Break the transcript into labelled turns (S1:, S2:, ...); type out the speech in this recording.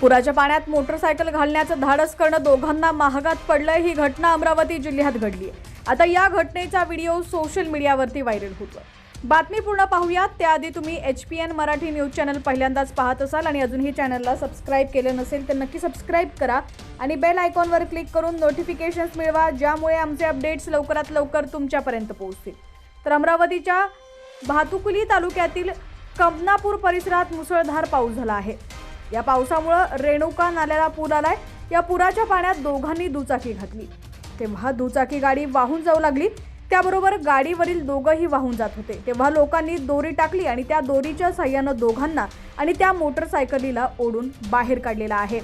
S1: पुराच्या पाण्यात मोटरसायकल घालण्याचं धाडस करणं दोघांना महागात पडलंय ही घटना अमरावती जिल्ह्यात घडली आता या घटनेचा व्हिडिओ सोशल मीडियावरती व्हायरल होतोय. बातमी पूर्ण पाहूयात. त्याआधी तुम्ही H P N Marathi news channel पहिल्यांदाच पाहत असाल आणि अजूनही चॅनलला सबस्क्राईब केलं नसेल तर नक्की सबस्क्राईब करा आणि बेल आयकॉनवर क्लिक करून नोटिफिकेशन्स मिळवा ज्यामुळे आमचे अपडेट्स लवकरात लवकर तुमच्यापर्यंत पोहोचतील. तर अमरावतीच्या भातुकुली तालुक्यातील कमनापूर परिसरात मुसळधार पाऊस झाला आहे. या पावसामुळं रेणुका नाल्याला पूर आलाय. या पुराच्या पाण्यात दोघांनी दुचाकी घातली. तेव्हा दुचाकी गाडी वाहून जाऊ लागली. त्याबरोबर गाडीवरील दोघंही वाहून जात होते. तेव्हा लोकांनी दोरी टाकली आणि त्या दोरीच्या साह्यानं दोघांना आणि त्या मोटरसायकलीला ओढून बाहेर काढलेला आहे.